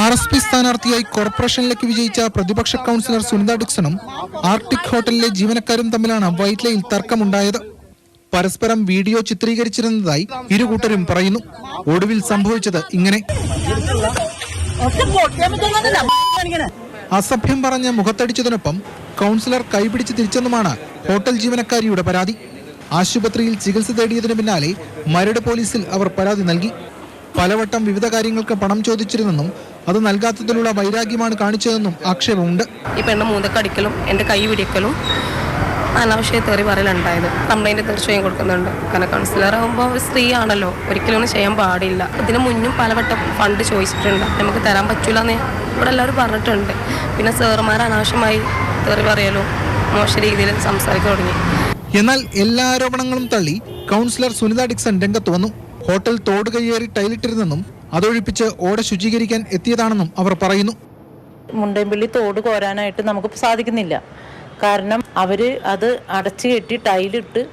R S P സ്ഥാനാർത്ഥിയായി കോർപ്പറേഷനിലേക്ക് വിജയിച്ച പ്രതിപക്ഷ കൗൺസിലർ സുനിത ഡിക്സണും ആർട്ടിക് ഹോട്ടലിലെ ജീവനക്കാരും തമ്മിലാണ് വൈറ്റ്ലയിൽ തർക്കമുണ്ടായത്. പരസ്പരം വീഡിയോ ചിത്രീകരിച്ചിരുന്നതായി ഇരു കൂട്ടരും പറയുന്നു. ഒടുവിൽ സംഭവിച്ചത് ഇങ്ങനെ. അസഭ്യം പറഞ്ഞ് മുഖത്തടിച്ചതിനൊപ്പം കൗൺസിലർ കൈപിടിച്ച് തിരിച്ചെന്നുമാണ് ഹോട്ടൽ ജീവനക്കാരിയുടെ പരാതി. ആശുപത്രിയിൽ ചികിത്സ തേടിയതിനു പിന്നാലെ മരട് പോലീസിൽ അവർ പരാതി നൽകി. പലവട്ടം വിവിധ കാര്യങ്ങൾക്ക് പണം ചോദിച്ചിരുന്നെന്നും അത് നൽകാത്തതിലുള്ള വൈരാഗ്യമാണ് കാണിച്ചതെന്നും ആക്ഷേപമുണ്ട്. ഈ പെണ്ണ് മൂന്നക്കടിക്കലും എന്റെ കൈ പിടിക്കലും അനാവശ്യ തെറി പറയലുണ്ടായത് കംപ്ലൈന്റ് തീർച്ചയായും കൊടുക്കുന്നുണ്ട്. കാരണം കൗൺസിലർ ആകുമ്പോൾ ഒരു സ്ത്രീ ആണല്ലോ ഒരിക്കലും ഒന്നും ചെയ്യാൻ പാടില്ല. ഇതിനു മുന്നും പലവട്ടം ഫണ്ട് ചോദിച്ചിട്ടുണ്ട്. നമുക്ക് തരാൻ പറ്റൂല എന്ന് ഇവിടെ എല്ലാവരും പറഞ്ഞിട്ടുണ്ട്. പിന്നെ സാറുമാർ അനാവശ്യമായി തെറി പറയലും മോശം രീതിയിൽ സംസാരിക്കാൻ തുടങ്ങി. എന്നാൽ എല്ലാ ആരോപണങ്ങളും തള്ളി കൗൺസിലർ സുനിത ഡിക്സൺ രംഗത്ത് വന്നു. ഹോട്ടൽ തോട് കയ്യേറി ടൈലിട്ടിരുന്നെന്നും അതൊഴിപ്പിച്ച് ഓട ശുചീകരിക്കാൻ എത്തിയതാണെന്നും അവർ പറയുന്നു. മുണ്ടേമ്പള്ളി തോട് കോരാനായിട്ട് നമുക്ക് സാധിക്കുന്നില്ല. കാരണം അവർ അത് അടച്ചു കെട്ടി ടൈലിട്ട്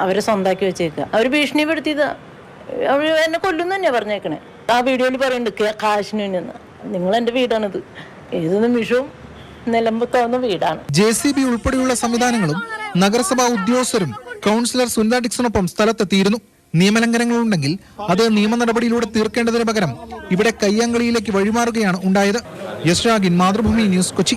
അവരെ സ്വന്താക്കി വെച്ചേക്കുക അവർ ഭീഷണിപ്പെടുത്തിയതാ. അവർ എന്നെ കൊല്ലുന്നു തന്നെയാ പറഞ്ഞേക്കണേ. ആ വീഡിയോയിൽ പറയുന്നുണ്ട് "കേ- കാശിന് നിന്ന് നിങ്ങൾ എന്റെ വീടാണിത്. ഏത് നിമിഷവും നിലമ്പത്താവുന്ന വീടാണ്. ജെ സി ബി ഉൾപ്പെടെയുള്ള സംവിധാനങ്ങളും നഗരസഭാ ഉദ്യോഗസ്ഥരും കൗൺസിലർ സുനിത ഡിക്സണൊപ്പം സ്ഥലത്തെത്തിയിരുന്നു. നിയമലംഘനങ്ങളുണ്ടെങ്കിൽ അത് നിയമ നടപടിയിലൂടെ തീർക്കേണ്ടതിന് പകരം ഇവിടെ കയ്യാങ്കളിയിലേക്ക് വഴിമാറുകയാണ് ഉണ്ടായത്. യശ്രാഗിൻ മാതൃഭൂമി ന്യൂസ് കൊച്ചി.